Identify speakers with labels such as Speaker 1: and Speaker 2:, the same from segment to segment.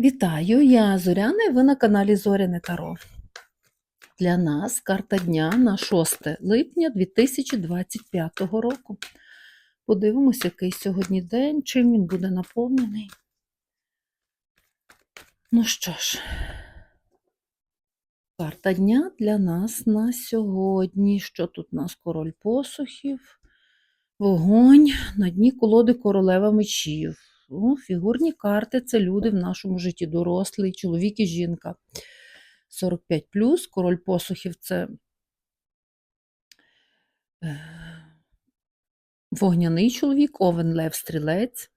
Speaker 1: Вітаю, я Зоряна і ви на каналі Зоряне Таро. Для нас карта дня на 6 липня 2025 року. Подивимось, який сьогодні день, чим він буде наповнений. Ну що ж, карта дня для нас на сьогодні. Що тут у нас король посухів, вогонь, на дні колоди королева мечів. Ну, фігурні карти це люди в нашому житті, дорослий, чоловік і жінка. 45 король посухів це е, вогняний чоловік, овен лев стрілець.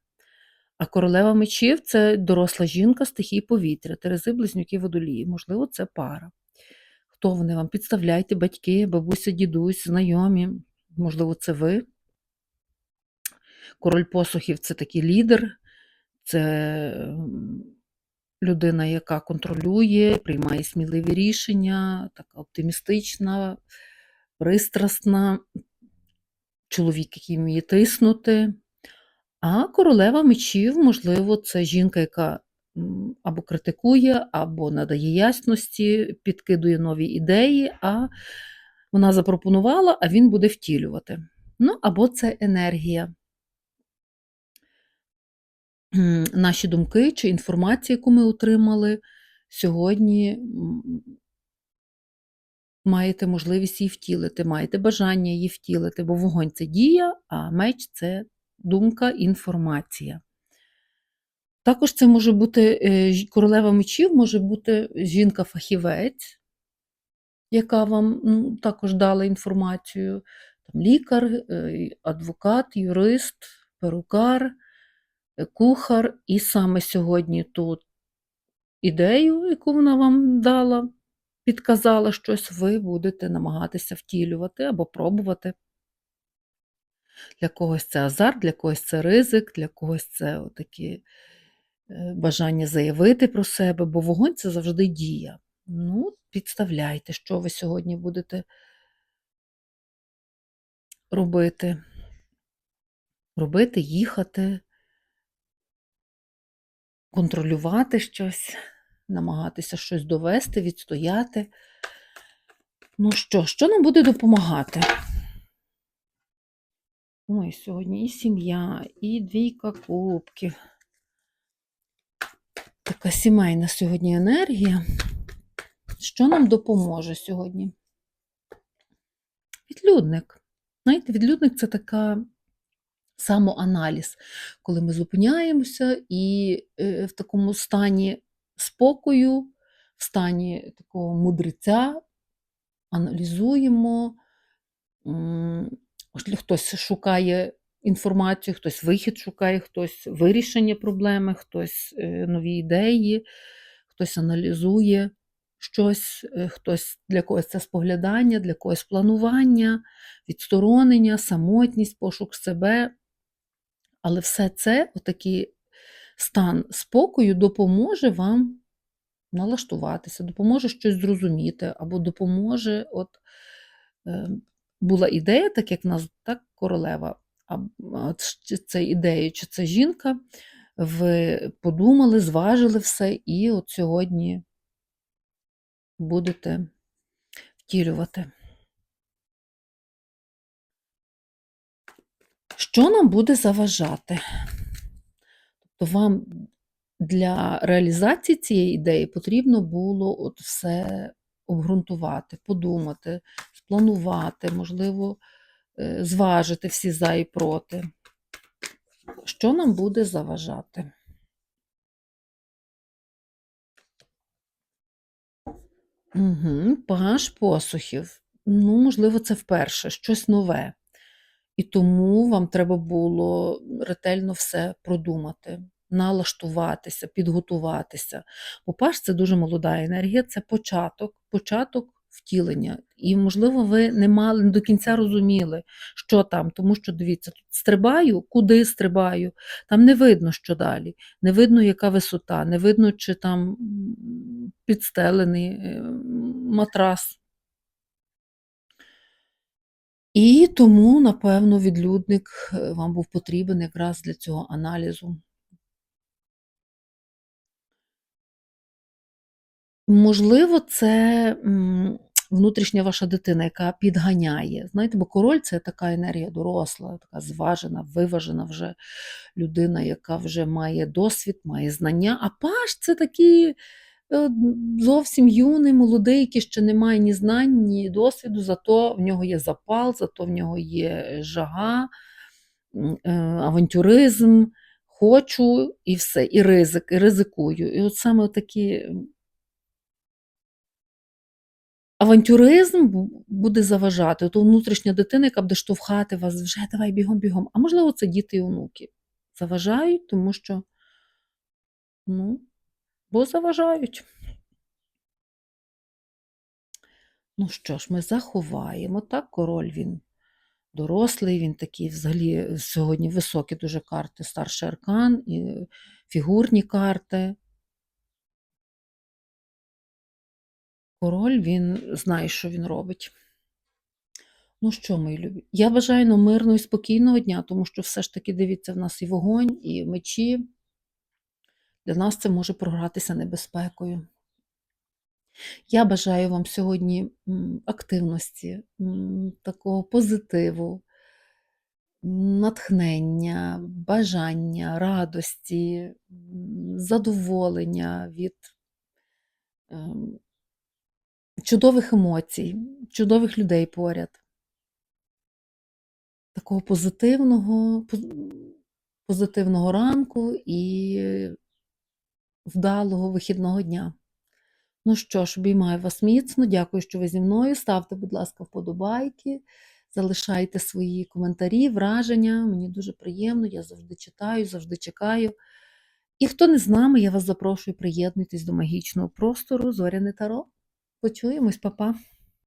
Speaker 1: А королева мечів це доросла жінка стихії повітря, терези, близнюки водолії. Можливо, це пара. Хто вони вам? Підставляйте батьки, бабуся, дідусь, знайомі. Можливо, це ви. Король посухів це такий лідер, це людина, яка контролює, приймає сміливі рішення, така оптимістична, пристрасна, чоловік, який вміє тиснути. А королева мечів, можливо, це жінка, яка або критикує, або надає ясності, підкидує нові ідеї, а вона запропонувала, а він буде втілювати. Ну, або це енергія наші думки чи інформація, яку ми отримали сьогодні, маєте можливість її втілити, маєте бажання її втілити, бо вогонь це дія, а меч це думка, інформація. Також це може бути е, королева мечів, може бути жінка-фахівець, яка вам ну, також дала інформацію, там, лікар, е, адвокат, юрист, перукар кухар, і саме сьогодні ту ідею, яку вона вам дала, підказала щось, ви будете намагатися втілювати або пробувати. Для когось це азарт, для когось це ризик, для когось це такі е, бажання заявити про себе, бо вогонь це завжди дія. Ну, підставляйте, що ви сьогодні будете робити. Робити, їхати, контролювати щось, намагатися щось довести, відстояти. Ну що, що нам буде допомагати? Ой, сьогодні і сім'я, і двійка кубків. Така сімейна сьогодні енергія. Що нам допоможе сьогодні? Відлюдник. Знаєте, відлюдник це така самоаналіз, коли ми зупиняємося і е, в такому стані спокою, в стані такого мудреця аналізуємо, хтось шукає інформацію, хтось вихід шукає, хтось вирішення проблеми, хтось е, нові ідеї, хтось аналізує щось, е, хтось для когось це споглядання, для когось планування, відсторонення, самотність, пошук себе. Але все це, отакий стан спокою, допоможе вам налаштуватися, допоможе щось зрозуміти, або допоможе, от е, була ідея, так як в нас так королева, а чи це ідея, чи це жінка, ви подумали, зважили все, і от сьогодні будете втілювати. Що нам буде заважати? Тобто вам для реалізації цієї ідеї потрібно було от все обґрунтувати, подумати, спланувати, можливо, е, зважити всі за і проти. Що нам буде заважати? Угу, Паш посухів. Ну, можливо, це вперше, щось нове. І тому вам треба було ретельно все продумати, налаштуватися, підготуватися. Бо паш це дуже молода енергія, це початок, початок втілення. І, можливо, ви не мали не до кінця розуміли, що там, тому що дивіться, тут стрибаю, куди стрибаю, там не видно, що далі, не видно, яка висота, не видно, чи там підстелений е, матрас. І тому, напевно, відлюдник е, вам був потрібен якраз для цього аналізу. Можливо, це внутрішня ваша дитина, яка підганяє. Знаєте, бо король це така енергія доросла, така зважена, виважена вже людина, яка вже має досвід, має знання. А паш це такий е, зовсім юний, молодий, який ще не має ні знань, ні досвіду, зато в нього є запал, зато в нього є жага, е, авантюризм. Хочу і все, і ризик, і ризикую. І от саме такі авантюризм буде заважати. То внутрішня дитина, яка буде штовхати вас вже давай бігом, бігом. А можливо, це діти і онуки. Заважають, тому що, ну, бо заважають. Ну що ж, ми заховаємо. Так, король він дорослий, він такий взагалі сьогодні високі дуже карти, старший аркан і фігурні карти. Король він знає, що він робить. Ну що, мої любі? Я бажаю нам мирного і спокійного дня, тому що все ж таки, дивіться, в нас і вогонь, і мечі. Для нас це може програтися небезпекою. Я бажаю вам сьогодні активності, такого позитиву, натхнення, бажання, радості, задоволення від ем, чудових емоцій, чудових людей поряд. Такого позитивного, позитивного ранку і вдалого вихідного дня. Ну що ж, обіймаю вас міцно. Дякую, що ви зі мною. Ставте, будь ласка, вподобайки, залишайте свої коментарі, враження. Мені дуже приємно, я завжди читаю, завжди чекаю. І хто не з нами, я вас запрошую, приєднуйтесь до магічного простору, зоряне таро. Почуємось, па-па.